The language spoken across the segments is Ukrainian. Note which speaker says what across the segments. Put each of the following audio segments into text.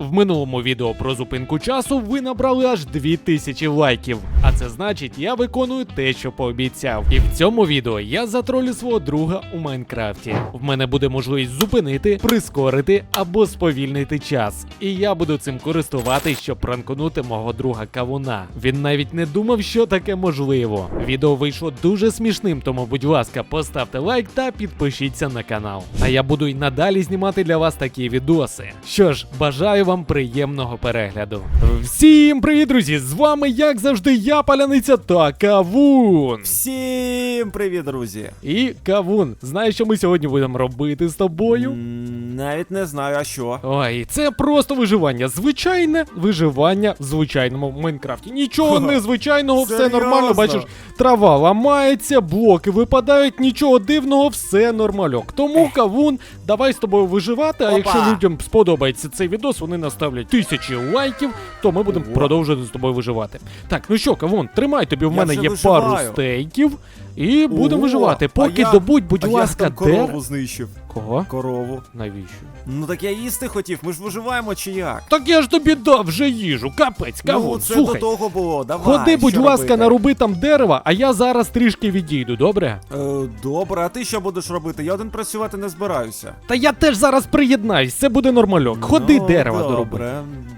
Speaker 1: В минулому відео про зупинку часу ви набрали аж 2000 лайків. А це значить, я виконую те, що пообіцяв. І в цьому відео я затролю свого друга у Майнкрафті. В мене буде можливість зупинити, прискорити або сповільнити час. І я буду цим користуватись, щоб пранкнути мого друга Кавуна. Він навіть не думав, що таке можливо. Відео вийшло дуже смішним, тому, будь ласка, поставте лайк та підпишіться на канал. А я буду й надалі знімати для вас такі відоси. Що ж, бажаю вам приємного перегляду. Всім привіт, друзі! З вами, як завжди, я паляниця та Кавун.
Speaker 2: Всім привіт, друзі!
Speaker 1: І Кавун, знаєш, що ми сьогодні будемо робити з тобою?
Speaker 2: М, Навіть не знаю, а що.
Speaker 1: Ой, це просто виживання. Звичайне виживання в звичайному Майнкрафті. Нічого незвичайного, все
Speaker 2: Серйозно?
Speaker 1: нормально. Бачиш, трава ламається, блоки випадають, нічого дивного, все нормальок. Тому кавун, давай з тобою виживати. А
Speaker 2: Опа.
Speaker 1: якщо людям сподобається цей відос, вони наставлять тисячі лайків, то ми будемо продовжувати з тобою виживати. Так, ну що, кавун, тримай тобі. В
Speaker 2: Я
Speaker 1: мене
Speaker 2: вже
Speaker 1: є
Speaker 2: виживаю.
Speaker 1: пару стейків. І будемо
Speaker 2: Ого,
Speaker 1: виживати.
Speaker 2: а
Speaker 1: Поки
Speaker 2: я-
Speaker 1: добудь, будь
Speaker 2: а я
Speaker 1: ласка,
Speaker 2: там корову
Speaker 1: дер.
Speaker 2: знищив.
Speaker 1: Кого?
Speaker 2: Корову.
Speaker 1: Навіщо?
Speaker 2: Ну так я їсти хотів, ми ж виживаємо чи як?
Speaker 1: Так я ж тобі дав вже їжу, капець,
Speaker 2: ну, це
Speaker 1: слухай.
Speaker 2: до того було, давай.
Speaker 1: Ходи, будь
Speaker 2: що
Speaker 1: ласка,
Speaker 2: робити?
Speaker 1: наруби там дерева, а я зараз трішки відійду, добре?
Speaker 2: Е, добре, а ти що будеш робити? Я один працювати не збираюся.
Speaker 1: Та я теж зараз приєднаюсь, це буде нормальок. Ходи
Speaker 2: ну,
Speaker 1: дерева
Speaker 2: добре,
Speaker 1: доруби.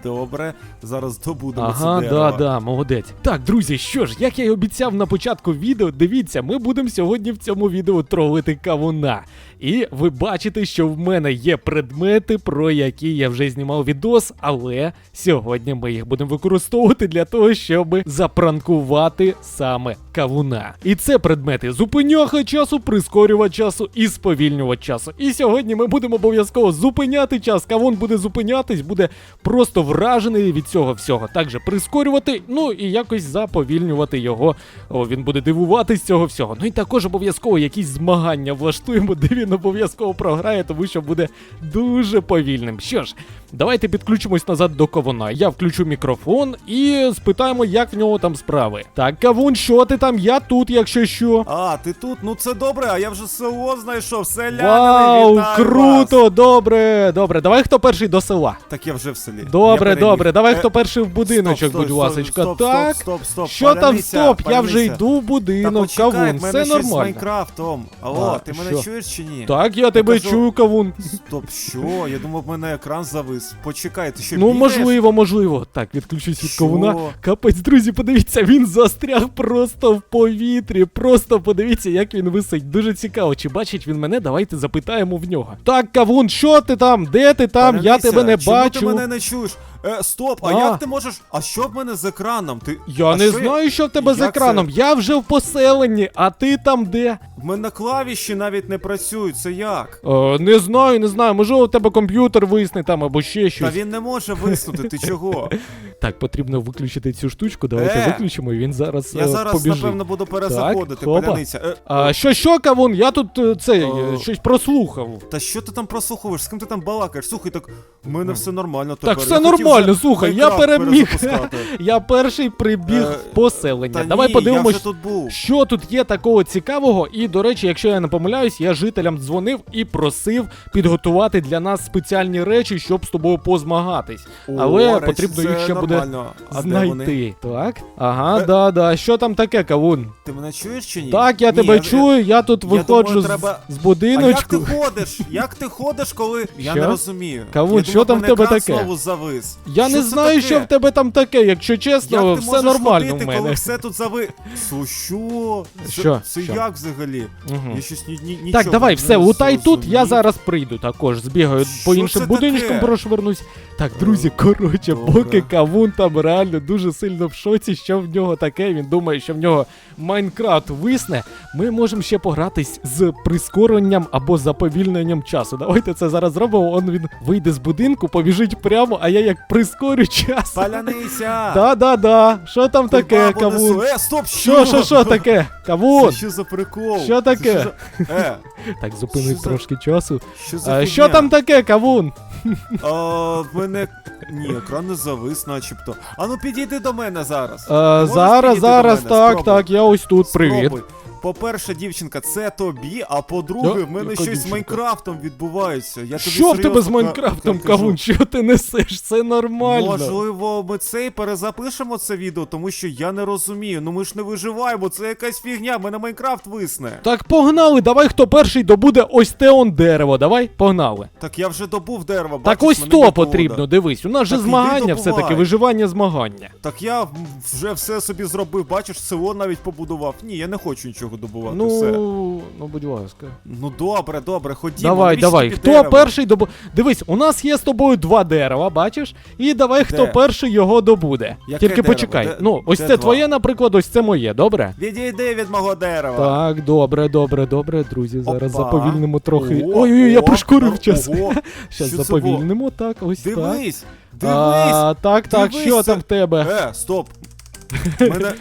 Speaker 2: Добре, зараз добудемо
Speaker 1: Ага,
Speaker 2: це
Speaker 1: да, да, молодець. Так, друзі, що ж, як я й обіцяв на початку відео, дивіться, ми будемо сьогодні в цьому відео тролити кавуна. І ви бачите, що в мене є предмети, про які я вже знімав відос, але сьогодні ми їх будемо використовувати для того, щоб запранкувати саме кавуна. І це предмети зупиняха часу, прискорювач часу і сповільнювач часу. І сьогодні ми будемо обов'язково зупиняти час. Кавун буде зупинятись, буде просто вражений від цього всього. Також прискорювати, ну і якось заповільнювати його. О, він буде дивуватись цього всього. Ну і також обов'язково якісь змагання влаштуємо, де він обов'язково програє, тому що буде дуже повільним. Що ж, давайте підключимось назад до кавуна. Я включу мікрофон і спитаємо, як в нього там справи. Так, кавун, що ти там? Я тут, якщо що.
Speaker 2: А, ти тут? Ну це добре, а я вже село знайшов, селяни,
Speaker 1: Вау,
Speaker 2: вітаю
Speaker 1: круто!
Speaker 2: вас.
Speaker 1: Добре, добре. Давай хто перший до села.
Speaker 2: Так я вже в селі.
Speaker 1: Добре, добре, давай
Speaker 2: Е,
Speaker 1: хто перший в будиночок,
Speaker 2: стоп,
Speaker 1: будь
Speaker 2: стоп,
Speaker 1: ласочка.
Speaker 2: стоп,
Speaker 1: так.
Speaker 2: Стоп, стоп, стоп.
Speaker 1: Що там стоп? Я вже йду в
Speaker 2: Та
Speaker 1: будинок,
Speaker 2: почекай,
Speaker 1: кавун, все
Speaker 2: щось з
Speaker 1: нормально.
Speaker 2: Майнкрафтом. Алло,
Speaker 1: А,
Speaker 2: ти мене
Speaker 1: що?
Speaker 2: чуєш чи ні?
Speaker 1: Так, я тебе
Speaker 2: кажу-
Speaker 1: чую, кавун.
Speaker 2: Стоп, що? Я думав, в мене екран завис. Почекай, ти що
Speaker 1: Ну,
Speaker 2: бігаєш?
Speaker 1: можливо, можливо. Так, відключусь від
Speaker 2: Що?
Speaker 1: кавуна. Капець, друзі, подивіться, він застряг просто в повітрі. Просто подивіться, як він висить. Дуже цікаво. Чи бачить він мене? Давайте запитаємо в нього. Так, кавун, що ти там? Де ти там? Я тебе не
Speaker 2: чому
Speaker 1: бачу.
Speaker 2: ти мене не чуєш? Е, стоп, а,
Speaker 1: А.
Speaker 2: як ти можеш? А що в мене з екраном? Ти
Speaker 1: Я
Speaker 2: а
Speaker 1: не
Speaker 2: що
Speaker 1: знаю, що в тебе з
Speaker 2: Як
Speaker 1: екраном.
Speaker 2: це?
Speaker 1: Я вже в поселенні, а ти там де?
Speaker 2: В мене клавіші навіть не працюють. Це як?
Speaker 1: Е, не знаю, не знаю. Може у тебе комп'ютер висне там або ще
Speaker 2: Та
Speaker 1: щось.
Speaker 2: він не може виснути. Ти чого?
Speaker 1: Так, потрібно виключити цю штучку. Давайте
Speaker 2: Е!
Speaker 1: виключимо, і він зараз,
Speaker 2: Я
Speaker 1: е,
Speaker 2: зараз
Speaker 1: побіжить.
Speaker 2: напевно буду перезаходити.
Speaker 1: хопа.
Speaker 2: Паляниця. Е,
Speaker 1: А що, що, кавун? Я тут е, цей
Speaker 2: О.
Speaker 1: е, щось прослухав.
Speaker 2: Та що ти там прослуховуєш? З ким ти там балакаєш? Слухай, так в мене все нормально.
Speaker 1: Так,
Speaker 2: тепер.
Speaker 1: все
Speaker 2: Я хотів
Speaker 1: нормально, слухай, я переміг. Я перший прибіг
Speaker 2: Е,
Speaker 1: в поселення. Давай подивимось, що тут є такого цікавого. І, до речі, якщо я не помиляюсь, я жителям дзвонив і просив підготувати для нас спеціальні речі, щоб з тобою позмагатись. Але потрібно їх ще буде? Знайти. Так? Ага,
Speaker 2: Е.
Speaker 1: да, да. Що там таке, кавун?
Speaker 2: Ти мене чуєш чи ні?
Speaker 1: Так, я тебе чую, я тут виходжу з-
Speaker 2: А як
Speaker 1: будиночку.
Speaker 2: ти ходиш? Як ти ходиш, коли. Я не розумію.
Speaker 1: Кавун, що там в тебе таке?
Speaker 2: знову завис.
Speaker 1: Я не
Speaker 2: це
Speaker 1: знаю,
Speaker 2: таке?
Speaker 1: що в тебе там таке, якщо чесно,
Speaker 2: Як ти
Speaker 1: все
Speaker 2: можеш
Speaker 1: нормально
Speaker 2: ходити,
Speaker 1: в мене.
Speaker 2: коли все тут зави... Слу, що? Це,
Speaker 1: Що?
Speaker 2: Це
Speaker 1: Що?
Speaker 2: як взагалі?
Speaker 1: Мгм.
Speaker 2: Я щось ні, ні, нічого
Speaker 1: Так, давай,
Speaker 2: не
Speaker 1: все, лутай тут, я
Speaker 2: зрозумів.
Speaker 1: зараз прийду також. Збігаю
Speaker 2: Що
Speaker 1: по іншим
Speaker 2: це
Speaker 1: будиночкам,
Speaker 2: таке?
Speaker 1: прошвернусь. Так, друзі, коротше,
Speaker 2: добре.
Speaker 1: поки кавун там реально дуже сильно в шоці, що в нього таке. Він думає, що в нього Майнкрафт висне. Ми можемо ще погратись з прискоренням або заповільненням часу. Давайте це зараз зробимо. Он він вийде з будинку, побіжить прямо, а я як прискорю час.
Speaker 2: Паляниця!
Speaker 1: Да, да, да. Що там таке,
Speaker 2: Бабу
Speaker 1: кавун?
Speaker 2: Е, стоп,
Speaker 1: Що, що, що таке?
Speaker 2: Це
Speaker 1: Кавун?
Speaker 2: що за прикол?
Speaker 1: Що
Speaker 2: Це
Speaker 1: таке?
Speaker 2: що за- Е,
Speaker 1: Так, зупинив
Speaker 2: Що за-
Speaker 1: трошки часу.
Speaker 2: що за
Speaker 1: А,
Speaker 2: фігня?
Speaker 1: що там таке, кавун?
Speaker 2: А, в мене... Ні, екран не завис начебто. А ну підійди до мене зараз.
Speaker 1: Е,
Speaker 2: можеш
Speaker 1: зараз,
Speaker 2: підійти до
Speaker 1: зараз,
Speaker 2: мене?
Speaker 1: так,
Speaker 2: Спробуй.
Speaker 1: так, я ось тут, привіт.
Speaker 2: Спробуй. По-перше, дівчинка, це тобі, а по-друге, в мене
Speaker 1: Яка
Speaker 2: щось з
Speaker 1: дівчинка?
Speaker 2: Майнкрафтом відбувається. Я тобі
Speaker 1: Що в тебе з
Speaker 2: ка-
Speaker 1: Майнкрафтом,
Speaker 2: кажу.
Speaker 1: кавун? Що ти несеш? Це нормально.
Speaker 2: Можливо, ми це і перезапишемо це відео, тому що я не розумію. Ну ми ж не виживаємо, це якась фігня, мене Майнкрафт висне.
Speaker 1: Так погнали, давай хто перший добуде ось те он дерево. Давай, погнали.
Speaker 2: Так я вже добув дерево,
Speaker 1: Так ось
Speaker 2: мене
Speaker 1: то потрібно, дивись. У нас же
Speaker 2: Так іди
Speaker 1: змагання все-таки, виживання змагання.
Speaker 2: Так я м, вже все собі зробив, бачиш, село навіть побудував. Ні, я не хочу нічого добувати. все.
Speaker 1: Ну, ну, будь ласка.
Speaker 2: Ну добре, добре, ходімо.
Speaker 1: Давай, давай. Хто
Speaker 2: дерево?
Speaker 1: перший добу. Дивись, у нас є з тобою два дерева, бачиш? І давай, хто
Speaker 2: Де?
Speaker 1: перший його добуде.
Speaker 2: Яке
Speaker 1: Тільки
Speaker 2: дерево?
Speaker 1: почекай.
Speaker 2: Де-
Speaker 1: ну, ось
Speaker 2: де
Speaker 1: це
Speaker 2: два?
Speaker 1: твоє, наприклад, ось це моє, добре?
Speaker 2: Відійди від мого дерева.
Speaker 1: Так, добре, добре, добре, друзі. Зараз
Speaker 2: Опа.
Speaker 1: заповільнимо трохи. Ой-ой, я пришкурив час.
Speaker 2: ого.
Speaker 1: Щас
Speaker 2: Що це
Speaker 1: заповільнимо, так, ось так.
Speaker 2: Дивись, дивись.
Speaker 1: А, так, так,
Speaker 2: Дивись,
Speaker 1: що
Speaker 2: це-
Speaker 1: там в тебе?
Speaker 2: Е, стоп. Мене,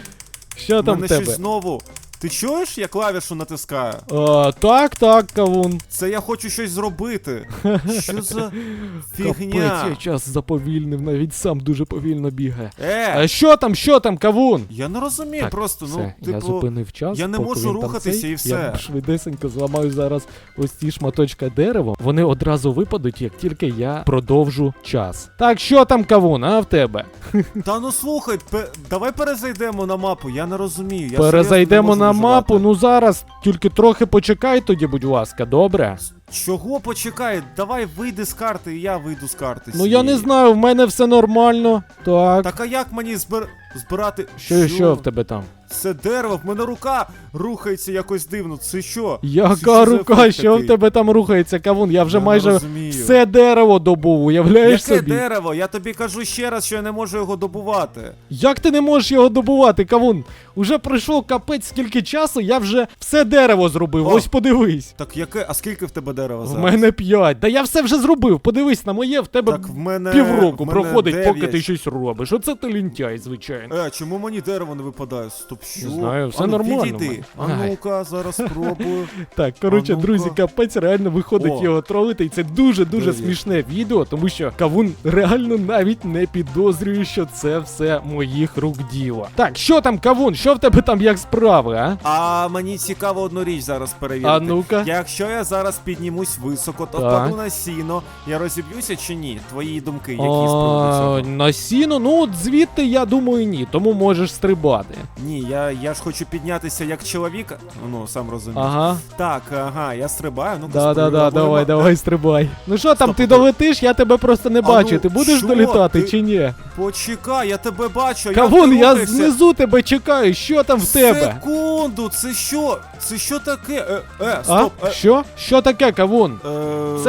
Speaker 1: Що там
Speaker 2: мене
Speaker 1: в тебе?
Speaker 2: щось знову. Ти чуєш, я клавішу натискаю?
Speaker 1: А, так, так, кавун.
Speaker 2: Це я хочу щось зробити. Що за
Speaker 1: Капець,
Speaker 2: фігня?
Speaker 1: я час заповільнив, навіть сам дуже повільно бігає.
Speaker 2: Е,
Speaker 1: А що там, що там, кавун?
Speaker 2: я не розумію,
Speaker 1: Так,
Speaker 2: просто,
Speaker 1: все,
Speaker 2: ну,
Speaker 1: я
Speaker 2: типу.
Speaker 1: зупинив час.
Speaker 2: я не
Speaker 1: поки
Speaker 2: можу
Speaker 1: він там
Speaker 2: рухатися
Speaker 1: цей.
Speaker 2: і все.
Speaker 1: Я швидесенько зламаю зараз ось ці шматочка дерева. Вони одразу випадуть, як тільки я продовжу час. Так, що там, кавун, а в тебе?
Speaker 2: Та ну слухай, пе- давай перезайдемо на мапу, я не розумію. Я
Speaker 1: Перезайдемо
Speaker 2: серйозно не
Speaker 1: на мапу. Ну зараз тільки трохи почекай тоді, будь ласка, добре?
Speaker 2: Чого почекай? Давай вийди з карти, і я вийду з карти.
Speaker 1: Ну я не знаю, в мене все нормально. Так.
Speaker 2: Так а як мені збир... збирати.
Speaker 1: Що, що в тебе там?
Speaker 2: Це дерево, в мене рука рухається якось дивно. Це що? Це
Speaker 1: Яка
Speaker 2: що
Speaker 1: рука, що в тебе там рухається, кавун? Я вже
Speaker 2: Я
Speaker 1: майже все дерево добув, уявляєш
Speaker 2: Яке
Speaker 1: собі?
Speaker 2: дерево? Я тобі кажу ще раз, що я не можу його добувати.
Speaker 1: Як ти не можеш його добувати, кавун? Уже пройшло капець скільки часу, я вже все дерево зробив.
Speaker 2: О.
Speaker 1: Ось подивись.
Speaker 2: Так яке? А скільки в тебе дерева
Speaker 1: В
Speaker 2: зараз?
Speaker 1: мене п'ять. Да я все вже зробив. Подивись на моє, в тебе
Speaker 2: Так в мене.
Speaker 1: півроку
Speaker 2: в мене
Speaker 1: проходить, поки
Speaker 2: дев'ять.
Speaker 1: ти щось робиш. Оце ти лінтяй, звичайно.
Speaker 2: Е, чому мені дерево не випадає? Стоп, що?
Speaker 1: Не знаю, все
Speaker 2: А ну,
Speaker 1: нормально в мене.
Speaker 2: А
Speaker 1: Ай.
Speaker 2: ну-ка, зараз спробую.
Speaker 1: Так, коротше,
Speaker 2: А ну-ка.
Speaker 1: друзі, капець реально виходить
Speaker 2: О.
Speaker 1: його тролити, і це дуже дуже
Speaker 2: Дев'ять.
Speaker 1: смішне відео, тому що Кавун реально навіть не підозрює, що це все моїх рук діло. Так, що там, Кавун? Що в тебе там як справи, а?
Speaker 2: А мені цікаво одну річ зараз перевірити.
Speaker 1: А ну-ка.
Speaker 2: Якщо я зараз піднімусь високо, то
Speaker 1: Так.
Speaker 2: впаду на сіно, я розіб'юся чи ні? Твої думки, які з приводу цього?
Speaker 1: на сіно, ну от звідти я думаю ні, тому можеш стрибати.
Speaker 2: Ні, я, я ж хочу піднятися як чоловік. Ну, сам розумієш.
Speaker 1: Ага.
Speaker 2: Так, ага, я стрибаю. Ну,
Speaker 1: Да, да, да, давай, давай, стрибай. Ну що там,
Speaker 2: Стоп,
Speaker 1: ти
Speaker 2: ти-
Speaker 1: долетиш, я тебе просто не
Speaker 2: А
Speaker 1: бачу.
Speaker 2: ну,
Speaker 1: ти будеш
Speaker 2: що
Speaker 1: долітати
Speaker 2: ти?
Speaker 1: чи ні?
Speaker 2: Почекай, я тебе бачу.
Speaker 1: Кавун, я знизу тебе чекаю, що там в тебе?
Speaker 2: Секунду, це що? Це що таке? Е, е,
Speaker 1: А?
Speaker 2: Е,
Speaker 1: Що? Що таке, Кавун?
Speaker 2: е,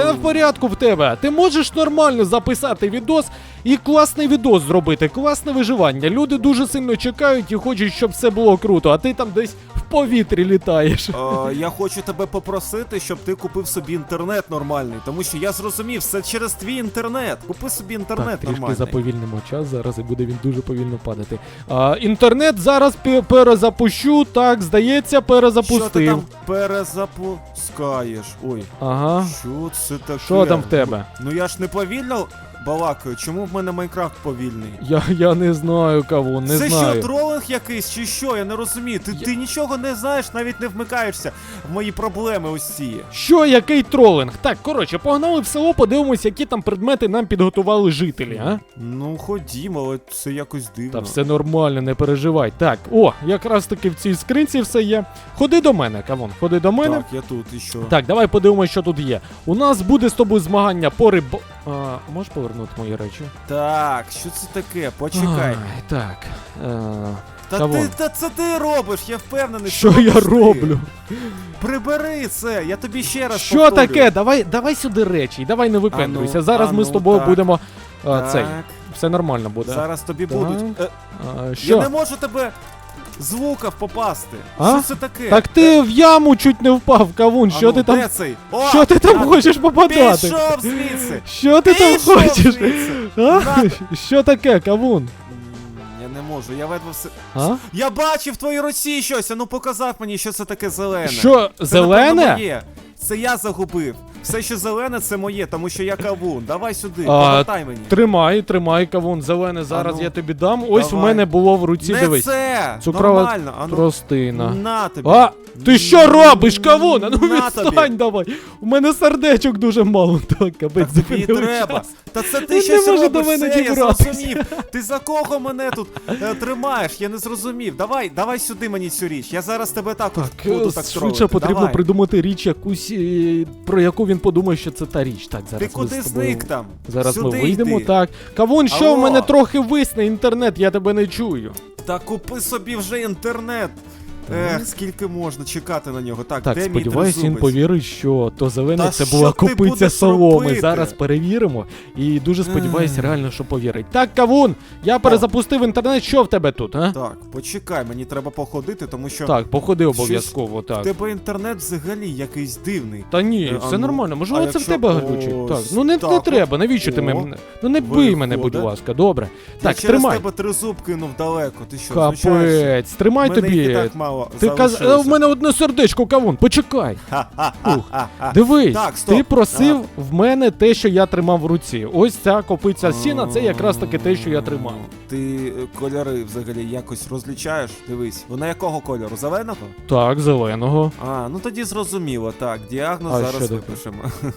Speaker 1: не в порядку в тебе. Ти можеш нормально записати відос і класний відос зробити, класне виживання. Люди дуже сильно чекають і хочуть, щоб все було круто, а ти там десь в повітрі літаєш.
Speaker 2: Е, я хочу тебе попросити, щоб ти купив собі інтернет нормальний, тому що я зрозумів, все через твій інтернет. Купи собі інтернет
Speaker 1: Так, трішки
Speaker 2: нормальний.
Speaker 1: заповільнимо час, зараз і буде він дуже повільно падати. А, інтернет зараз перезапущу, так, здається,
Speaker 2: Що ти
Speaker 1: перезапустив.
Speaker 2: там перезапускаєш? Ой,
Speaker 1: Ага.
Speaker 2: що це таке?
Speaker 1: Що там в тебе?
Speaker 2: Ну я ж не повільно балакаю, чому в мене Майнкрафт повільний?
Speaker 1: Я, я не знаю, кого, не
Speaker 2: це
Speaker 1: знаю.
Speaker 2: що, тролинг якийсь чи що? Я не розумію. Ти, ти нічого не знаєш, навіть не вмикаєшся в мої проблеми ось ці.
Speaker 1: Що, який тролинг? Так, коротше, погнали в село, подивимось, які там предмети нам підготували жителі, а?
Speaker 2: Ну ходімо, але це якось дивно.
Speaker 1: Та все нормально, не переживай. Так, о, якраз таки в цій скринці все є. Ходи до мене, кавон, ходи до мене.
Speaker 2: Так, я тут і що?
Speaker 1: Так, давай подивимось, що тут є. У нас буде з тобою змагання по риб... А, можеш повернути мої речі?
Speaker 2: Так, що це таке? Почекай.
Speaker 1: Ай, так. Е,
Speaker 2: Та
Speaker 1: кавун.
Speaker 2: ти та це ти робиш, я впевнений.
Speaker 1: що я
Speaker 2: робиш ти.
Speaker 1: роблю?
Speaker 2: Прибери це, я тобі ще раз
Speaker 1: Що
Speaker 2: повторю.
Speaker 1: таке? Давай, давай сюди речі, давай не випендрюйся.
Speaker 2: Ну,
Speaker 1: Зараз ми з
Speaker 2: ну,
Speaker 1: тобою
Speaker 2: так.
Speaker 1: будемо. А,
Speaker 2: Так,
Speaker 1: цей, все нормально буде.
Speaker 2: зараз тобі
Speaker 1: Так.
Speaker 2: будуть. Е,
Speaker 1: А,
Speaker 2: я не можу тебе з лука попасти.
Speaker 1: А?
Speaker 2: Що це таке?
Speaker 1: Так ти в яму чуть не впав, кавун. Що
Speaker 2: ну,
Speaker 1: ти там?
Speaker 2: Цей? О,
Speaker 1: Що ти там хочеш попадати?
Speaker 2: Пішов звідси!
Speaker 1: Що ти там
Speaker 2: Пішов
Speaker 1: хочеш?
Speaker 2: звідси!
Speaker 1: А? Що таке, кавун?
Speaker 2: Я не можу, я ледве все.
Speaker 1: А?
Speaker 2: Я бачив в твоїй руці щось, а ну показав мені, що це таке зелене.
Speaker 1: Що,
Speaker 2: Це,
Speaker 1: зелене?
Speaker 2: моє. Це я загубив. Все, що зелене, це моє, тому що я кавун. Давай сюди, повертай мені.
Speaker 1: Тримай, тримай, кавун, зелене, зараз
Speaker 2: ну,
Speaker 1: я тобі дам. Ось
Speaker 2: давай.
Speaker 1: в мене було в руці,
Speaker 2: Не
Speaker 1: дивись.
Speaker 2: це!
Speaker 1: Цукрова
Speaker 2: Нормально, а ну,
Speaker 1: Тростина.
Speaker 2: на тобі.
Speaker 1: А, ти що робиш, кавун? А ну
Speaker 2: На
Speaker 1: відстань
Speaker 2: тобі.
Speaker 1: давай. У мене сердечок дуже мало. Так, капець,
Speaker 2: Так тобі треба.
Speaker 1: час.
Speaker 2: Та це
Speaker 1: Він
Speaker 2: ти
Speaker 1: не
Speaker 2: щось
Speaker 1: може
Speaker 2: робиш,
Speaker 1: до мене
Speaker 2: все, я
Speaker 1: дібратися.
Speaker 2: зрозумів. Ти за кого мене тут е, тримаєш? Я не зрозумів. Давай, давай сюди мені цю річ. Я зараз тебе також
Speaker 1: Так,
Speaker 2: буду
Speaker 1: е,
Speaker 2: так
Speaker 1: швидше
Speaker 2: тролити.
Speaker 1: потрібно
Speaker 2: Давай.
Speaker 1: придумати річ якусь, е, про яку він подумає, що це та річ. Так, зараз
Speaker 2: Ти
Speaker 1: ми
Speaker 2: куди
Speaker 1: з тобою-
Speaker 2: зник там?
Speaker 1: Зараз
Speaker 2: Сюди
Speaker 1: ми вийдемо,
Speaker 2: йди.
Speaker 1: так. Кавун, що
Speaker 2: Алло.
Speaker 1: в мене трохи висне інтернет, я тебе не чую.
Speaker 2: Та купи собі вже інтернет. Ех, скільки можна чекати на нього. Так,
Speaker 1: Так,
Speaker 2: де
Speaker 1: сподіваюсь, він повірить, що то зелене це була
Speaker 2: будеш
Speaker 1: соломи.
Speaker 2: робити?
Speaker 1: Зараз перевіримо. І дуже сподіваюся, реально, що повірить. Так, Кавун, я перезапустив інтернет. Що в тебе тут, а?
Speaker 2: Так, почекай, мені треба походити, тому що
Speaker 1: Так, походи обов'язково,
Speaker 2: в
Speaker 1: так.
Speaker 2: тебе інтернет взагалі якийсь дивний.
Speaker 1: Та ні,
Speaker 2: Е, а
Speaker 1: все
Speaker 2: ну,
Speaker 1: нормально. Можливо,
Speaker 2: а
Speaker 1: це в тебе глючить. Так, ну не, треба. Навіщо ти мене? Ну не бий мене, будь ласка, добре.
Speaker 2: Я
Speaker 1: Так,
Speaker 2: через
Speaker 1: тримай.
Speaker 2: тебе тризуб кинув далеко. Ти що?
Speaker 1: Капець, тримай тобі.
Speaker 2: так мало
Speaker 1: Ти каз... е,
Speaker 2: залишилося.
Speaker 1: в мене одне сердечко, кавун, почекай.
Speaker 2: Ха-ха-ха-ха.
Speaker 1: Дивись,
Speaker 2: Так, стоп.
Speaker 1: ти просив в мене те, що я тримав в руці. Ось ця копиця сіна, це якраз таки те, що я тримав.
Speaker 2: Ти е, кольори взагалі якось розлічаєш? Дивись, вона якого кольору? Зеленого?
Speaker 1: Так, зеленого.
Speaker 2: А, ну тоді зрозуміло. Так, діагноз
Speaker 1: А що
Speaker 2: зараз
Speaker 1: таке?
Speaker 2: випишемо.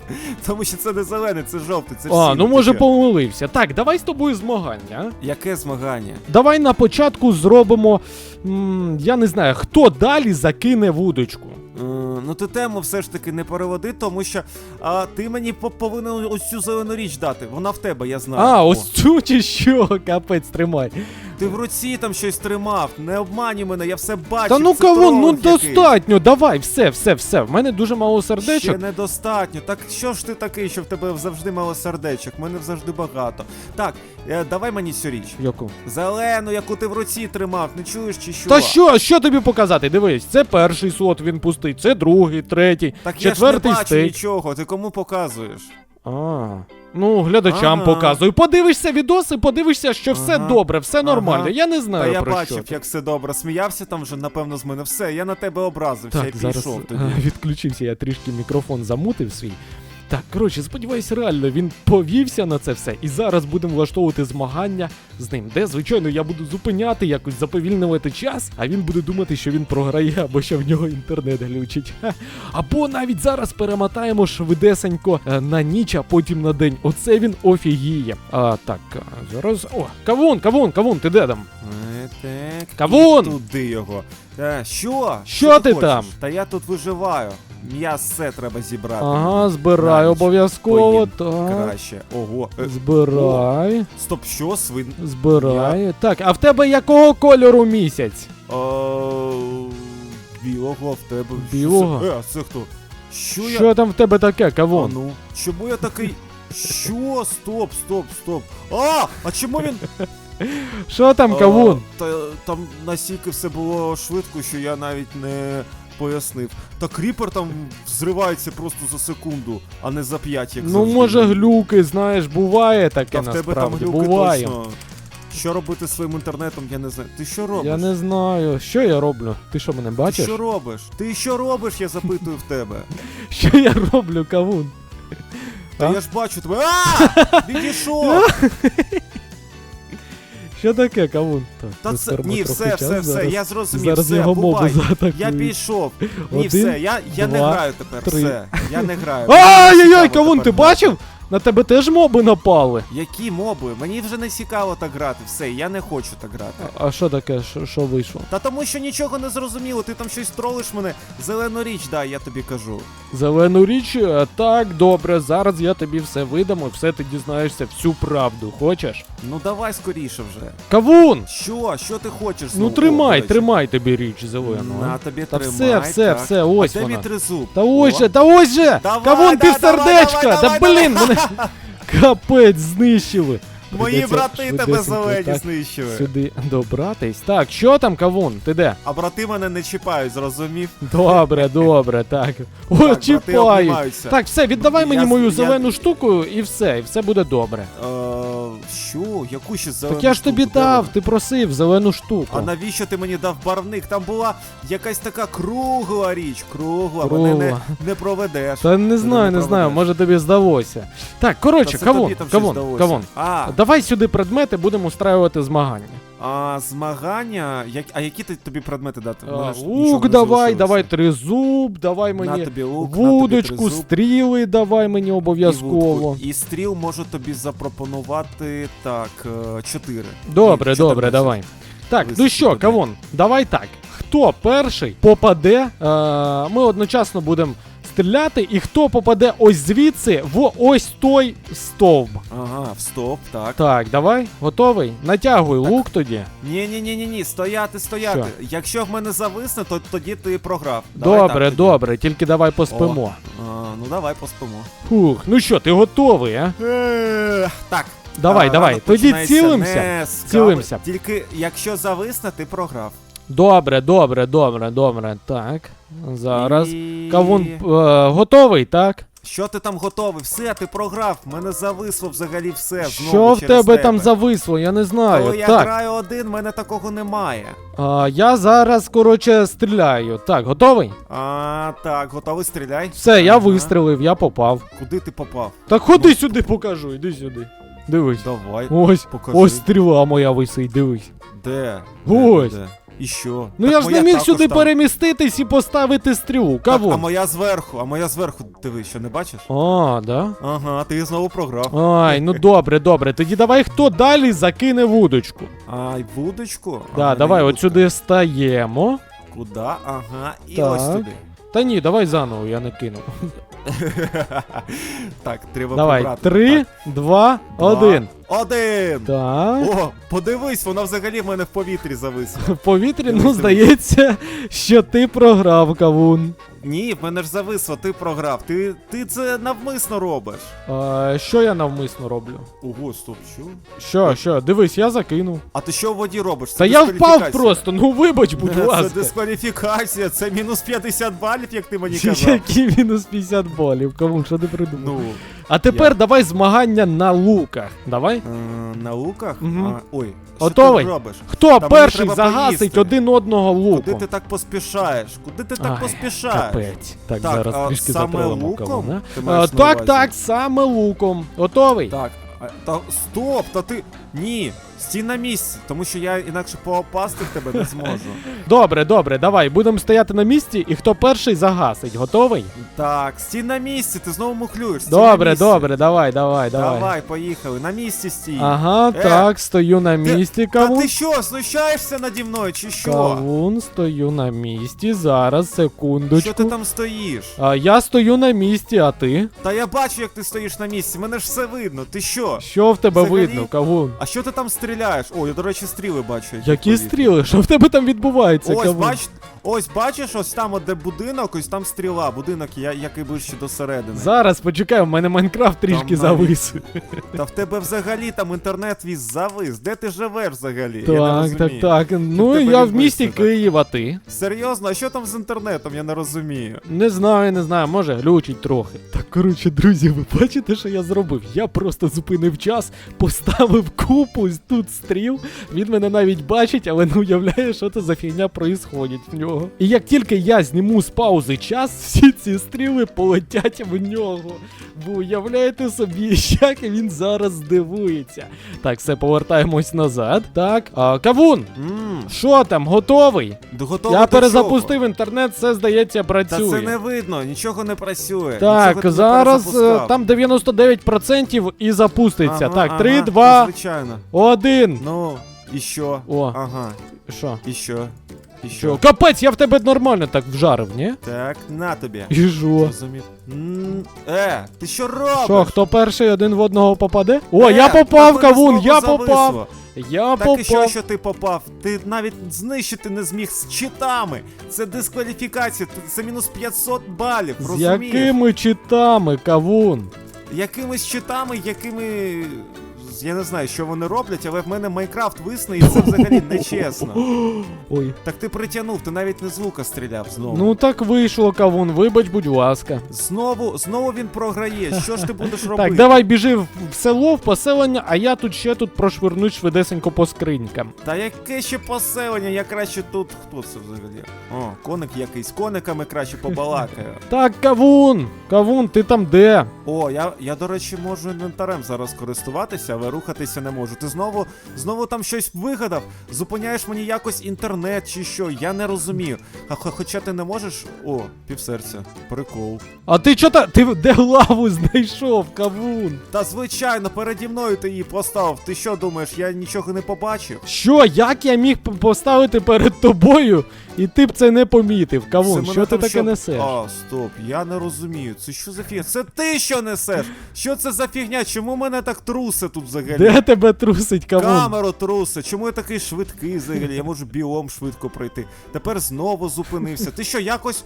Speaker 2: Тому що це не зелений, це жовтий, це
Speaker 1: А, ну може
Speaker 2: що?
Speaker 1: помилився. Так, давай з тобою змагання.
Speaker 2: Яке змагання?
Speaker 1: Давай на початку зробимо. М, я не знаю, хто далі закине вудочку.
Speaker 2: Е, Ну ти тему все ж таки не переводи, тому що а, ти мені по- повинен ось цю зелену річ дати. Вона в тебе, я знаю.
Speaker 1: А,
Speaker 2: О,
Speaker 1: ось цю чи що, капець, тримай.
Speaker 2: Ти в руці там щось тримав. Не обманюй мене, я все бачив.
Speaker 1: Та ну
Speaker 2: це
Speaker 1: кавун, ну
Speaker 2: тролінг якийсь.
Speaker 1: достатньо, давай, все, все, все. В мене дуже мало
Speaker 2: Ще
Speaker 1: сердечок.
Speaker 2: недостатньо. Так що ж ти такий, що в тебе завжди мало сердечок? В мене завжди багато. Так, е, давай мені цю річ.
Speaker 1: Яку?
Speaker 2: Зелену, яку ти в руці тримав, не чуєш чи що?
Speaker 1: Та що, що тобі показати? Дивись, це перший слот він пустий, це другий, третій,
Speaker 2: Так я ж
Speaker 1: четвертий
Speaker 2: не бачу
Speaker 1: стейк.
Speaker 2: нічого, ти кому показуєш?
Speaker 1: А, ну глядачам
Speaker 2: Ага.
Speaker 1: показую. Подивишся відоси, подивишся, що все
Speaker 2: Ага.
Speaker 1: добре, все
Speaker 2: Ага.
Speaker 1: нормально. Я не
Speaker 2: Та
Speaker 1: знаю
Speaker 2: я
Speaker 1: про
Speaker 2: бачив,
Speaker 1: що.
Speaker 2: як все добре. Сміявся там вже, напевно, з мене. Все, я на тебе образився
Speaker 1: Так,
Speaker 2: і
Speaker 1: зараз
Speaker 2: пішов тоді.
Speaker 1: е, відключився, я трішки мікрофон замутив свій. Так, коротше, сподіваюся, реально він повівся на це все. І зараз будемо влаштовувати змагання з ним, де, звичайно, я буду зупиняти, якось заповільнювати час, а він буде думати, що він програє, або що в нього інтернет глючить. Ха. Або навіть зараз перемотаємо швидесенько е, на ніч, а потім на день. Оце він офігіє. А так, зараз. О, кавун, кавун, кавун, ти де там?
Speaker 2: Е, Так,
Speaker 1: Кавун!
Speaker 2: туди його. Е, що?
Speaker 1: Що ти
Speaker 2: хочеш?
Speaker 1: там?
Speaker 2: Та я тут виживаю. М'ясе треба зібрати.
Speaker 1: Ага, збирай обов'язково. Так.
Speaker 2: Краще. Ого. Е,
Speaker 1: Збирай,
Speaker 2: стоп, що? Свин.
Speaker 1: збирай. Так, а в тебе якого кольору місяць?
Speaker 2: О, білого в тебе. Що
Speaker 1: Білого?
Speaker 2: це? Е, а це хто? Що, я.
Speaker 1: Що там в тебе таке,
Speaker 2: А
Speaker 1: кавун?
Speaker 2: ну, чому я такий. Що? Стоп, стоп, стоп. А! А чому він.
Speaker 1: Що там,
Speaker 2: А,
Speaker 1: кавун?
Speaker 2: Та, там настільки все було швидко, що я навіть не пояснив. Та кріпер там зривається просто за секунду, а не за п'ять, як
Speaker 1: Ну,
Speaker 2: завжди.
Speaker 1: може, глюки, знаєш, буває таке
Speaker 2: Та в тебе там глюки
Speaker 1: Буває.
Speaker 2: точно. Що робити своїм інтернетом, я не знаю. Ти що робиш?
Speaker 1: Я не знаю, що я роблю. Ти що мене бачиш?
Speaker 2: Ти що робиш? Ти що робиш, я запитую в тебе.
Speaker 1: Що я роблю, кавун?
Speaker 2: Та я ж бачу тебе. А! Відійшов!
Speaker 1: Що таке, кавун? Так,
Speaker 2: Та це. Ні, все, все, все, я зрозумів,
Speaker 1: Зараз
Speaker 2: все,
Speaker 1: його
Speaker 2: бувай. Я пішов. Ні,
Speaker 1: Один,
Speaker 2: все, я, я не
Speaker 1: два,
Speaker 2: граю тепер,
Speaker 1: три.
Speaker 2: все. Я не граю.
Speaker 1: Ай-яй-яй,
Speaker 2: цікаво
Speaker 1: кавун, ти бачив? На тебе теж моби напали.
Speaker 2: Які моби? Мені вже не цікаво так грати. Все, я не хочу так грати.
Speaker 1: А що таке? Що- вийшло?
Speaker 2: Та тому що нічого не зрозуміло, ти там щось тролиш мене. Зелену річ, дай, я тобі кажу.
Speaker 1: Зелену річ? Е, Так, добре, зараз я тобі все видамо, все ти дізнаєшся всю правду. Хочеш?
Speaker 2: Ну давай скоріше вже.
Speaker 1: Кавун!
Speaker 2: Що? Що ти хочеш?
Speaker 1: Ну
Speaker 2: знову? О,
Speaker 1: тримай, тримай тобі річ зелену.
Speaker 2: На тобі
Speaker 1: Та
Speaker 2: тримай.
Speaker 1: все, все,
Speaker 2: так.
Speaker 1: все, ось
Speaker 2: а
Speaker 1: вона. Та ось же, та ось же!
Speaker 2: Давай,
Speaker 1: Кавун, ти
Speaker 2: да,
Speaker 1: в
Speaker 2: давай,
Speaker 1: сердечка!
Speaker 2: давай,
Speaker 1: Та
Speaker 2: давай,
Speaker 1: блін, мене капець знищили.
Speaker 2: Мої брати тебе зелені знищили.
Speaker 1: Сюди добратись. Так, що там, кавун? Ти де?
Speaker 2: А брати мене не чіпають, зрозумів?
Speaker 1: Добре, добре, так. О,
Speaker 2: Так,
Speaker 1: чіпають. Так, все, віддавай мені
Speaker 2: Я
Speaker 1: мою
Speaker 2: я-
Speaker 1: зелену штуку і все, і все буде добре.
Speaker 2: Е, що? Яку ще зелену
Speaker 1: Так я ж тобі
Speaker 2: штуку? Де
Speaker 1: дав, ти просив зелену штуку.
Speaker 2: А навіщо ти мені дав барвник? Там була якась така кругла річ, кругла, мене не,
Speaker 1: Кругла.
Speaker 2: не проведеш.
Speaker 1: Та не знаю, не знаю, може тобі здалося. Так, коротше,
Speaker 2: Та це
Speaker 1: кавон,
Speaker 2: тобі там щось
Speaker 1: кавун,
Speaker 2: здалося.
Speaker 1: кавун.
Speaker 2: А,
Speaker 1: Давай сюди предмети, будемо устраювати змагання.
Speaker 2: А змагання. Як, а які ти тобі предмети дати?
Speaker 1: А, Лук давай, давай тризуб, давай
Speaker 2: На
Speaker 1: мені
Speaker 2: тобі лук, на тобі тризуб,
Speaker 1: стріли давай мені обов'язково.
Speaker 2: вудку. І стріл можу тобі запропонувати так, е, чотири.
Speaker 1: Добре,
Speaker 2: що
Speaker 1: добре, давай. Так, ну що, кавун, давай так. Хто перший попаде, е, ми одночасно будемо стріляти, і хто попаде ось звідси в ось той стовп.
Speaker 2: Ага, в стоп, так.
Speaker 1: Так, давай, готовий? Натягуй лук тоді.
Speaker 2: Ні, ні, ні, ні, ні, стояти, стояти. Якщо в мене зависне, то тоді ти програв. Давай
Speaker 1: добре,
Speaker 2: так тоді.
Speaker 1: добре, тільки давай поспимо.
Speaker 2: А, ну давай поспимо.
Speaker 1: Фух, ну що, ти готовий, а?
Speaker 2: Е, Так.
Speaker 1: Давай,
Speaker 2: а,
Speaker 1: давай,
Speaker 2: ранок
Speaker 1: тоді
Speaker 2: починається
Speaker 1: цілимся.
Speaker 2: не з кави. Тільки якщо зависне, ти програв.
Speaker 1: Добре, добре, добре, добре. Так. Зараз.
Speaker 2: І...
Speaker 1: Кавун е, готовий, так?
Speaker 2: Що ти там готовий? Все, ти програв. Мене зависло взагалі все. Знову
Speaker 1: Що в
Speaker 2: через
Speaker 1: тебе там зависло? Я не знаю.
Speaker 2: Коли я
Speaker 1: так.
Speaker 2: граю один, мене такого немає.
Speaker 1: А, я зараз, коротше, стріляю. Так, готовий?
Speaker 2: А, так, готовий стріляй.
Speaker 1: Все, я
Speaker 2: Ага.
Speaker 1: вистрілив, я попав.
Speaker 2: Куди ти попав?
Speaker 1: Так ходи сюди, покажу, іди сюди. Дивись.
Speaker 2: Давай.
Speaker 1: Ось,
Speaker 2: Покажи.
Speaker 1: ось стріла моя висить, дивись.
Speaker 2: Де?
Speaker 1: Ось.
Speaker 2: Де, де? І що?
Speaker 1: Ну
Speaker 2: Так
Speaker 1: я ж не міг сюди
Speaker 2: там.
Speaker 1: переміститись і поставити стрілу.
Speaker 2: Так, а моя зверху, а моя зверху, диви, що не бачиш?
Speaker 1: А, да?
Speaker 2: Ага, ти знову програв.
Speaker 1: Ай, ну добре, добре. Тоді давай хто далі закине вудочку.
Speaker 2: Ай, вудочку? А
Speaker 1: Да, давай, от сюди стаємо.
Speaker 2: Куди? Ага, і
Speaker 1: Так.
Speaker 2: ось туди.
Speaker 1: Та ні, давай заново, я не кину.
Speaker 2: так, треба
Speaker 1: Давай,
Speaker 2: прибрати.
Speaker 1: три,
Speaker 2: Так,
Speaker 1: два, один.
Speaker 2: Один!
Speaker 1: Так.
Speaker 2: О, подивись, вона взагалі в мене в повітрі зависла.
Speaker 1: В повітрі, ну здається, що ти програв, кавун.
Speaker 2: Ні, в мене ж зависло, ти програв. Ти, ти це навмисно робиш.
Speaker 1: А, що я навмисно роблю?
Speaker 2: Ого, стоп, що?
Speaker 1: Що, що, дивись, я закинув.
Speaker 2: А ти що в воді робиш? Це
Speaker 1: Та я впав просто, ну вибач, будь
Speaker 2: Це дискваліфікація, це мінус 50 балів, як ти мені казав.
Speaker 1: Які мінус 50 балів, кавун, що ти придумав?
Speaker 2: Ну,
Speaker 1: а тепер давай змагання на луках. Давай.
Speaker 2: е, на луках?
Speaker 1: Мгм.
Speaker 2: А, ой,
Speaker 1: Готовий?
Speaker 2: що ти робиш?
Speaker 1: Хто
Speaker 2: мені
Speaker 1: перший
Speaker 2: треба
Speaker 1: загасить
Speaker 2: поїсти.
Speaker 1: один одного
Speaker 2: Куди
Speaker 1: луком?
Speaker 2: ти так поспішаєш? Куди ти так
Speaker 1: Ай,
Speaker 2: поспішаєш?
Speaker 1: Капець. Так,
Speaker 2: Так,
Speaker 1: зараз
Speaker 2: а
Speaker 1: трішки
Speaker 2: саме
Speaker 1: затролимо
Speaker 2: луком
Speaker 1: кавуна.
Speaker 2: ти
Speaker 1: А,
Speaker 2: маєш на
Speaker 1: так,
Speaker 2: увазі?
Speaker 1: так, саме луком. Готовий?
Speaker 2: Так, а, та стоп, та ти. Ні, стій на місці, тому що я інакше попасти в тебе не зможу.
Speaker 1: Добре, добре, давай, будемо стояти на місці, і хто перший загасить. Готовий?
Speaker 2: Так, стій на місці, ти знову мухлюєш. стій на
Speaker 1: Добре,
Speaker 2: місці.
Speaker 1: добре, давай, давай, давай.
Speaker 2: Давай, поїхали, на місці стій.
Speaker 1: Ага,
Speaker 2: Е,
Speaker 1: так, стою на
Speaker 2: ти-
Speaker 1: місці,
Speaker 2: Та
Speaker 1: кавун.
Speaker 2: ти що, знущаєшся наді мною, чи що?
Speaker 1: Кавун, стою на місці. Зараз, секундочку.
Speaker 2: Що ти там стоїш?
Speaker 1: А, я стою на місці, а ти?
Speaker 2: Та я бачу, як ти стоїш на місці, мене ж все видно. Ти що?
Speaker 1: Що в тебе
Speaker 2: Взагалі?
Speaker 1: видно, кавун?
Speaker 2: А що ти там стріляєш? О, я, до речі, стріли бачу.
Speaker 1: Які
Speaker 2: повітрі.
Speaker 1: стріли? Що в тебе там відбувається,
Speaker 2: Ось,
Speaker 1: кавун?
Speaker 2: бач, ось бачиш, ось там, де будинок, ось там стріла. Будинок, я, який ближче до середини.
Speaker 1: Зараз почекай, у мене Майнкрафт трішки
Speaker 2: навіть-
Speaker 1: завис.
Speaker 2: Та в тебе взагалі там інтернет віз завис. Де ти живеш взагалі? я не
Speaker 1: Так, так, так. Ну я в місті
Speaker 2: так?
Speaker 1: Київ, ти?
Speaker 2: Серйозно, а що там з інтернетом? Я не розумію.
Speaker 1: Не знаю, не знаю, може глючить трохи. Так, коротше, друзі, ви бачите, що я зробив? Я просто зупинив час, поставив купу тут стріл. Він мене навіть бачить, але не уявляє, що це за фігня проїсходить в нього. І як тільки я зніму з паузи час, всі ці стріли полетять в нього. Ви уявляєте собі, як він зараз здивується. Так, все, повертаємось назад. Так, а, кавун, що там, готовий?
Speaker 2: готовий
Speaker 1: я
Speaker 2: до
Speaker 1: перезапустив інтернет, все здається, працює.
Speaker 2: Та це не видно, нічого не працює.
Speaker 1: Так, зараз е, там 99% і запуститься.
Speaker 2: Ага,
Speaker 1: так, 3,
Speaker 2: ага,
Speaker 1: 2,
Speaker 2: Звичайно.
Speaker 1: 1.
Speaker 2: Ну, і що?
Speaker 1: О,
Speaker 2: Ага,
Speaker 1: що?
Speaker 2: і що? І
Speaker 1: Що? Капець, я в тебе нормально так вжарив, ні?
Speaker 2: Так, на тобі.
Speaker 1: І що?
Speaker 2: Зрозумів. М, Е, ти що робиш?
Speaker 1: Що, хто перший один в одного попаде? О,
Speaker 2: Е,
Speaker 1: я попав, кавун,
Speaker 2: знову
Speaker 1: я
Speaker 2: зависло.
Speaker 1: попав. Я
Speaker 2: Так і що,
Speaker 1: попав.
Speaker 2: що ти попав? Ти навіть знищити не зміг з читами. Це дискваліфікація, це мінус 500 балів,
Speaker 1: З
Speaker 2: розумієш?
Speaker 1: якими читами, кавун?
Speaker 2: Якимись читами, якими я не знаю, що вони роблять, але в мене Майнкрафт висне, і це взагалі нечесно.
Speaker 1: Ой.
Speaker 2: Так ти притягнув, ти навіть не звука стріляв знову.
Speaker 1: Ну так вийшло, кавун, вибач, будь ласка.
Speaker 2: Знову, знову він програє. Що ж ти будеш робити?
Speaker 1: Так, давай біжи в село, в поселення, а я тут ще тут прошвирнусь швидесенько по скринькам.
Speaker 2: Та яке ще поселення? Я краще тут. Хто це взагалі? О, коник якийсь. Кониками краще побалакаю.
Speaker 1: Так, кавун! Кавун, ти там де?
Speaker 2: О, я, я, до речі, можу інвентарем зараз користуватися, але рухатися не можу. Ти знову знову там щось вигадав? Зупиняєш мені якось інтернет чи що? Я не розумію. А хоча ти не можеш. О, півсерця. Прикол.
Speaker 1: А ти чо та. Ти де лаву знайшов, кавун?
Speaker 2: Та звичайно, переді мною ти її поставив. Ти що думаєш, я нічого не побачив?
Speaker 1: Що, як я міг поставити перед тобою, і ти б це не помітив? Кавун,
Speaker 2: Це
Speaker 1: що ти таке
Speaker 2: що-
Speaker 1: несеш?
Speaker 2: А, стоп, я не розумію. Це що за фігня? Це ти що несеш? Що це за фігня? Чому мене так трусе тут взагалі?
Speaker 1: Де тебе трусить, камон?
Speaker 2: Камеру трусить. чому я такий швидкий взагалі? Я можу біом швидко пройти. Тепер знову зупинився. Ти що, якось.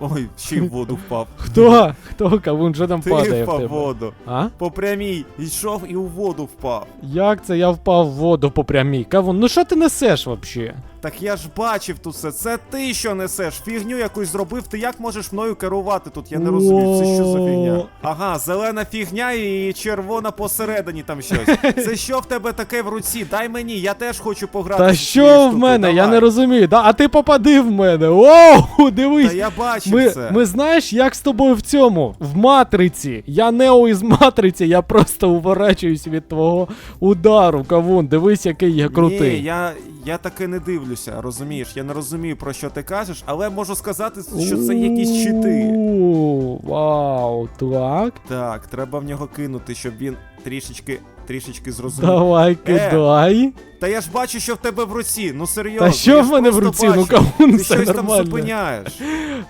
Speaker 2: Ой, ще й в воду впав.
Speaker 1: Хто? Хто кавун, що там
Speaker 2: Ти
Speaker 1: падає в
Speaker 2: впав в
Speaker 1: тебе?
Speaker 2: воду.
Speaker 1: А?
Speaker 2: По прямій йшов і у воду впав.
Speaker 1: Як це я впав в воду по прямій? Кавун, ну що ти несеш вообще?
Speaker 2: Так я ж бачив тут все. Це ти що несеш? Фігню якусь зробив. Ти як можеш мною керувати тут? Я не розумію, це що за фігня. Ага, зелена фігня і червона посередині там щось. Це що в тебе таке в руці? Дай мені, я теж хочу пограти.
Speaker 1: Та що в мене? Я не розумію. Да? А ти попади в мене. Оу,
Speaker 2: Та
Speaker 1: дивись.
Speaker 2: я бачив
Speaker 1: Ми,
Speaker 2: це.
Speaker 1: ми знаєш, як з тобою в цьому? В матриці. Я Нео із матриці, я просто уворачуюсь від твого удару. Кавун, дивись, який я крутий.
Speaker 2: Ні, я, я таки не дивлюся, розумієш? Я не розумію, про що ти кажеш, але можу сказати, що це якісь чити.
Speaker 1: У, Вау, так.
Speaker 2: Так, треба в нього кинути, щоб він трішечки, трішечки зрозумів.
Speaker 1: Давай,
Speaker 2: Е,
Speaker 1: кидай.
Speaker 2: Та я ж бачу, що в тебе в руці. Ну серйозно.
Speaker 1: Та що в мене в руці? Ну кавун,
Speaker 2: Ти
Speaker 1: все
Speaker 2: щось там зупиняєш.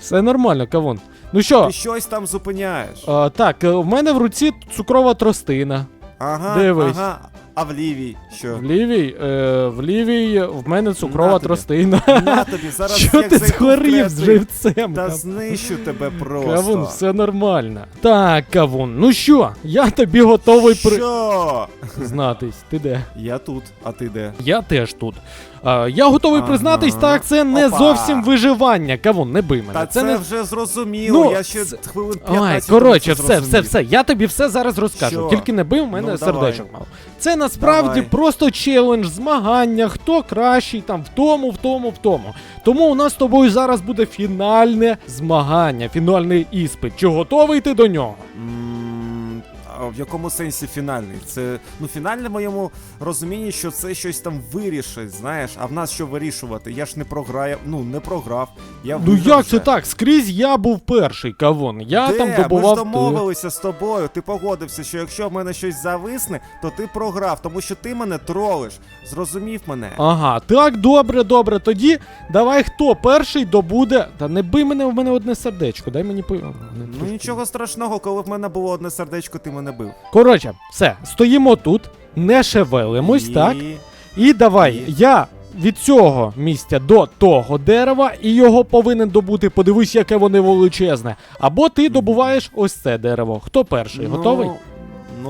Speaker 1: Все нормально, кавун. Ну що,
Speaker 2: Ти щось там зупиняєш.
Speaker 1: а, так, е, в мене в руці цукрова тростина.
Speaker 2: Ага,
Speaker 1: дивись.
Speaker 2: ага. А в лівій що?
Speaker 1: В лівій, е, в лівій в мене цукрова
Speaker 2: На тобі.
Speaker 1: тростина.
Speaker 2: На тобі зараз
Speaker 1: Що
Speaker 2: як
Speaker 1: ти
Speaker 2: зайду
Speaker 1: згорів з живцем?
Speaker 2: Та
Speaker 1: кав-
Speaker 2: знищу тебе просто.
Speaker 1: Кавун, все нормально. Так, Кавун, ну що, я тобі готовий при...
Speaker 2: Що?
Speaker 1: знатись. Ти де?
Speaker 2: Я тут, а ти де?
Speaker 1: Я теж тут. Я готовий
Speaker 2: Ага.
Speaker 1: признатись, так, це не
Speaker 2: Опа.
Speaker 1: зовсім виживання. Кавун, не бий мене.
Speaker 2: Та це,
Speaker 1: не...
Speaker 2: вже зрозуміло,
Speaker 1: Ну,
Speaker 2: я ще
Speaker 1: це-
Speaker 2: хвилин 15
Speaker 1: Ай, коротше, все, все, все. Я тобі все зараз розкажу.
Speaker 2: Що?
Speaker 1: Тільки не бив, у мене
Speaker 2: Ну,
Speaker 1: сердечок мав. Це насправді
Speaker 2: Давай.
Speaker 1: просто челендж, змагання, хто кращий там в тому, в тому, в тому. Тому у нас з тобою зараз буде фінальне змагання, фінальний іспит. Чи готовий ти до нього?
Speaker 2: А В якому сенсі фінальний? Це ну фінальне в моєму розумінні, що це щось там вирішить, знаєш. А в нас що вирішувати? Я ж не програю, ну не програв. Я
Speaker 1: Ну як це так? Скрізь я був перший кавун. Я
Speaker 2: Де?
Speaker 1: там
Speaker 2: Ми ж
Speaker 1: добував. ти.
Speaker 2: домовилися з тобою. Ти погодився, що якщо в мене щось зависне, то ти програв, тому що ти мене тролиш. Зрозумів мене.
Speaker 1: Ага, так, добре, добре. Тоді давай хто перший добуде. Та не бий мене, у мене одне сердечко. Дай мені по.
Speaker 2: Ну нічого страшного, коли в мене було одне сердечко, ти мене бив.
Speaker 1: Коротше, все, стоїмо тут, не шевелимось,
Speaker 2: І-
Speaker 1: так? І давай, я від цього місця до того дерева і його повинен добути. Подивись, яке воно величезне. Або ти добуваєш ось це дерево. Хто перший?
Speaker 2: Ну,
Speaker 1: Готовий?
Speaker 2: Ну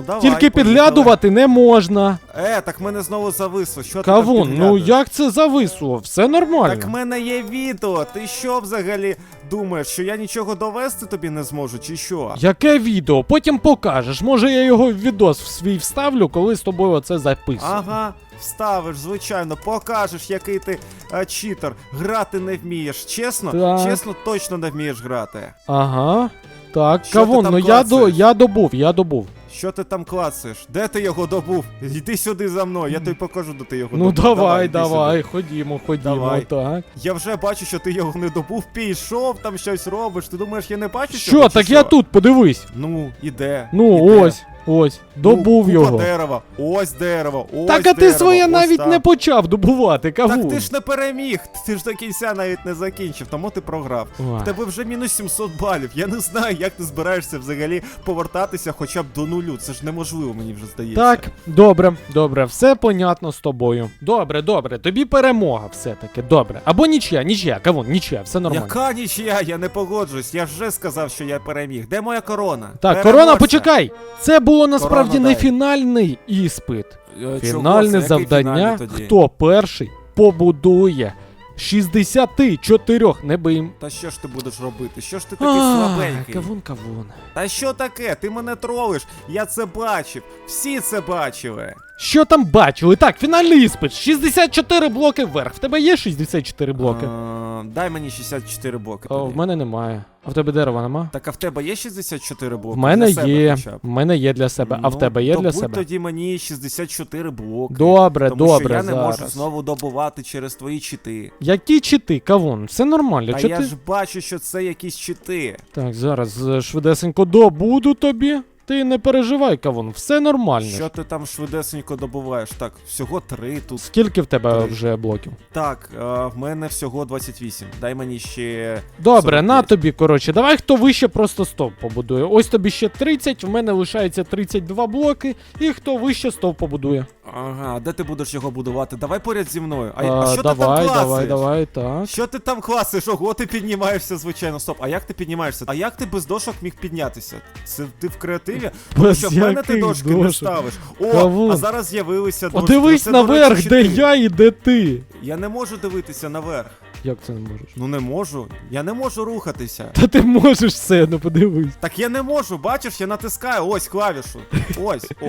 Speaker 2: давай.
Speaker 1: Тільки підглядувати не можна.
Speaker 2: Е, так мене знову зависло. Що ти
Speaker 1: Кавун,
Speaker 2: там
Speaker 1: ну
Speaker 2: підглядуєш?
Speaker 1: як це зависло? Все нормально.
Speaker 2: Так в мене є відео. Ти що взагалі думаєш, що я нічого довести тобі не зможу, чи що?
Speaker 1: Яке відео? Потім покажеш. Може я його в відос в свій вставлю, коли з тобою оце записую.
Speaker 2: Ага, вставиш, звичайно, покажеш, який ти а, читер. Грати не вмієш. Чесно?
Speaker 1: Так.
Speaker 2: Чесно, точно не вмієш грати.
Speaker 1: Ага. Так,
Speaker 2: Що
Speaker 1: кавун,
Speaker 2: там
Speaker 1: ну я, до,
Speaker 2: клацаєш?
Speaker 1: я добув, я добув.
Speaker 2: Що ти там клацаєш? Де ти його добув? Йди сюди за мною, я тобі покажу, де ти його
Speaker 1: Ну
Speaker 2: добув.
Speaker 1: давай,
Speaker 2: йди
Speaker 1: давай,
Speaker 2: сюди.
Speaker 1: ходімо, ходімо,
Speaker 2: Давай.
Speaker 1: так.
Speaker 2: Я вже бачу, що ти його не добув, пішов, там щось робиш. Ти думаєш, я не бачу
Speaker 1: Що,
Speaker 2: цього, чи
Speaker 1: так я тут, подивись.
Speaker 2: Ну, іде.
Speaker 1: Ну,
Speaker 2: іде.
Speaker 1: ось, ось, добув
Speaker 2: ну,
Speaker 1: його.
Speaker 2: Дерева, ось дерево, ось
Speaker 1: так, а ти
Speaker 2: дерево,
Speaker 1: своє
Speaker 2: ось
Speaker 1: навіть
Speaker 2: там.
Speaker 1: не почав добувати, кавун.
Speaker 2: Так ти ж не переміг, ти ж до кінця навіть не закінчив, тому ти програв.
Speaker 1: Ой.
Speaker 2: В тебе вже мінус 700 балів. Я не знаю, як ти збираєшся взагалі повертатися хоча б до нулю. Це ж неможливо, мені вже здається.
Speaker 1: Так, добре, добре, все понятно з тобою. Добре, добре, тобі перемога все-таки, добре. Або нічия, нічия, кавун, нічия, все нормально.
Speaker 2: Яка нічия, я не погоджуюсь. Я вже сказав, що я переміг. Де моя корона?
Speaker 1: Так,
Speaker 2: Переможця.
Speaker 1: корона, почекай! Це було насправді не фінальний іспит.
Speaker 2: Е?
Speaker 1: Фінальне завдання. Хто перший побудує 64 не бим.
Speaker 2: Та що ж ти будеш робити? Що ж ти такий
Speaker 1: А,
Speaker 2: слабенький?
Speaker 1: Кавун, кавун.
Speaker 2: Та що таке? Ти мене тролиш. Я це бачив. Всі це бачили.
Speaker 1: Що там бачили? Так, фінальний іспит. 64 блоки вверх. В тебе є 64 блоки?
Speaker 2: Е, дай мені 64 блоки.
Speaker 1: О,
Speaker 2: тоді.
Speaker 1: в мене немає. А в тебе дерева нема?
Speaker 2: Так а в тебе є 64 блоки?
Speaker 1: В мене
Speaker 2: Для себе
Speaker 1: є.
Speaker 2: хоча б.
Speaker 1: В мене є для себе. А в
Speaker 2: Ну,
Speaker 1: тебе є для
Speaker 2: добудь
Speaker 1: себе?
Speaker 2: тоді мені 64 блоки.
Speaker 1: Добре,
Speaker 2: тому
Speaker 1: добре,
Speaker 2: що я не можу
Speaker 1: зараз.
Speaker 2: знову добувати через твої чити.
Speaker 1: Які чити, кавун? Все нормально.
Speaker 2: Та
Speaker 1: Чо
Speaker 2: я
Speaker 1: ти?
Speaker 2: ж бачу, що це якісь чити.
Speaker 1: Так, зараз е, швидесенько добуду тобі. Ти не переживай, кавун, все нормально.
Speaker 2: Що ти там швидесенько добуваєш? Так, всього три тут.
Speaker 1: Скільки в тебе
Speaker 2: Три.
Speaker 1: вже блоків?
Speaker 2: Так, е, в мене всього 28. Дай мені ще.
Speaker 1: Добре,
Speaker 2: 45.
Speaker 1: на тобі, коротше, давай хто вище просто 100 побудує. Ось тобі ще 30, в мене лишається 32 блоки, і хто вище 100 побудує.
Speaker 2: Ага, де ти будеш його будувати? Давай поряд зі мною. А,
Speaker 1: А,
Speaker 2: а що
Speaker 1: давай,
Speaker 2: ти там класиш?
Speaker 1: давай, давай, так.
Speaker 2: Що ти там класиш? Ого, ти піднімаєшся, звичайно. Стоп, а як ти піднімаєшся? А як ти без дошок міг піднятися? Це ти в креативі? Тому що в мене ти дошки не ставиш. О,
Speaker 1: Кавун.
Speaker 2: а зараз з'явилися дошки.
Speaker 1: Подивись наверх, де я і де ти.
Speaker 2: Я не можу дивитися наверх.
Speaker 1: Як це не можеш?
Speaker 2: Ну не можу. Я не можу рухатися.
Speaker 1: Та ти можеш все, ну подивись.
Speaker 2: Так я не можу, бачиш, я натискаю ось клавішу. Ось, о.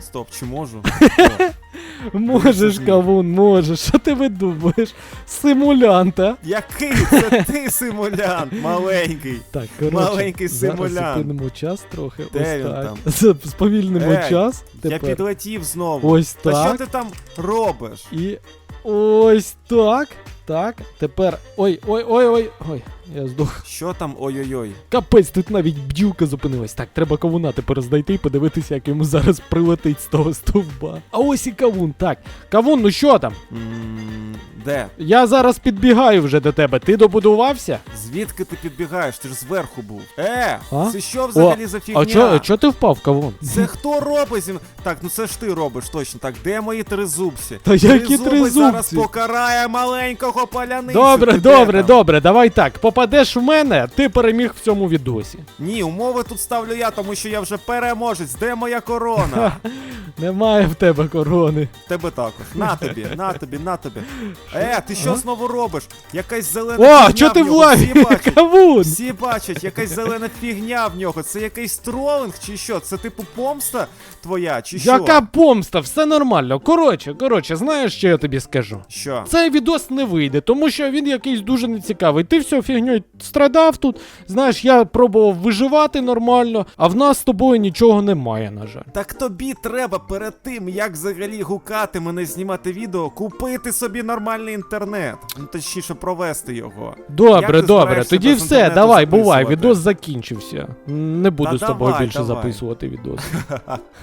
Speaker 2: Стоп, чи можу?
Speaker 1: Можеш, кавун, можеш. Що ти видумуєш? Симулянта.
Speaker 2: Який це ти симулянт, маленький.
Speaker 1: Так, коротше,
Speaker 2: Маленький
Speaker 1: зараз
Speaker 2: симулянт.
Speaker 1: зупинимо час трохи.
Speaker 2: Де
Speaker 1: ось
Speaker 2: він
Speaker 1: так.
Speaker 2: там?
Speaker 1: З- Сповільнимо
Speaker 2: Ей,
Speaker 1: час.
Speaker 2: Я
Speaker 1: Тепер.
Speaker 2: підлетів знову.
Speaker 1: Ось
Speaker 2: Та що
Speaker 1: так.
Speaker 2: ти там робиш?
Speaker 1: І ось так. Так. Тепер. Ой, ой, ой, ой. Ой, я здох.
Speaker 2: Що там ой-ой-ой?
Speaker 1: Капець, тут навіть бдюка зупинилась. Так, треба кавуна тепер знайти і подивитися, як йому зараз прилетить з того стовба. А ось і кавун. Так. Кавун, ну що там?
Speaker 2: М, Де?
Speaker 1: Я зараз підбігаю вже до тебе. Ти добудувався?
Speaker 2: Звідки ти підбігаєш? Ти ж зверху був. Е,
Speaker 1: А?
Speaker 2: це що взагалі за фігня?
Speaker 1: А чо, чо ти впав, кавун?
Speaker 2: Це хто робить зі? Так, ну це ж ти робиш точно. Так, де мої тризубці?
Speaker 1: Та які
Speaker 2: Тризуби
Speaker 1: тризубці?
Speaker 2: зараз покарає маленького поляницю.
Speaker 1: Добре,
Speaker 2: Ти де
Speaker 1: добре,
Speaker 2: там?
Speaker 1: добре, давай так. Попадеш в мене, ти переміг в цьому відосі.
Speaker 2: Ні, умови тут ставлю я, тому що я вже переможець. Де моя корона?
Speaker 1: Немає в тебе корони.
Speaker 2: Тебе також. На тобі, на тобі, на тобі. Е, ти що знову робиш? Якась зелена
Speaker 1: О,
Speaker 2: фігня
Speaker 1: чо ти
Speaker 2: в нього.
Speaker 1: лаві?
Speaker 2: Всі бачать.
Speaker 1: Кавун!
Speaker 2: Всі бачать, якась зелена фігня в нього. Це якийсь тролинг чи що? Це типу помста твоя, чи що?
Speaker 1: Яка помста, все нормально. Коротше, коротше, знаєш, що я тобі скажу?
Speaker 2: Що?
Speaker 1: Цей відос не вийде, тому що він якийсь дуже нецікавий. Ти все фігньою страдав тут. Знаєш, я пробував виживати нормально, а в нас з тобою нічого немає, на жаль.
Speaker 2: Так тобі треба перед тим, як взагалі гукати мене знімати відео, купити собі нормальний інтернет. Ну точніше провести його.
Speaker 1: Добре, добре. Тоді все, давай, бувай. Відос закінчився. Не буду
Speaker 2: Та
Speaker 1: з тобою
Speaker 2: давай,
Speaker 1: більше
Speaker 2: давай.
Speaker 1: записувати відос.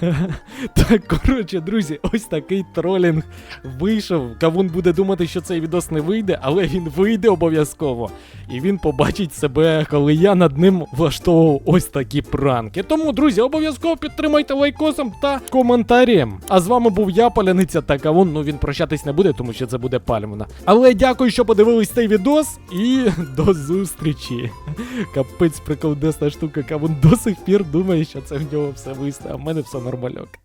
Speaker 1: так, коротше, друзі, ось такий тролінг вийшов. Кавун буде думати, що цей відос не вийде, але він вийде обов'язково. І він побачить себе, коли я над ним влаштовував ось такі пранки. Тому, друзі, обов'язково підтримайте лайкосом та коментарем. А з вами був я, Паляниця та Кавун. Ну він прощатись не буде, тому що це буде пальмана. Але дякую, що подивились цей відос, і до зустрічі. Капець приколдесна штука, Кавун до сих пір думає, що це в нього все висне, а в мене все нормальок.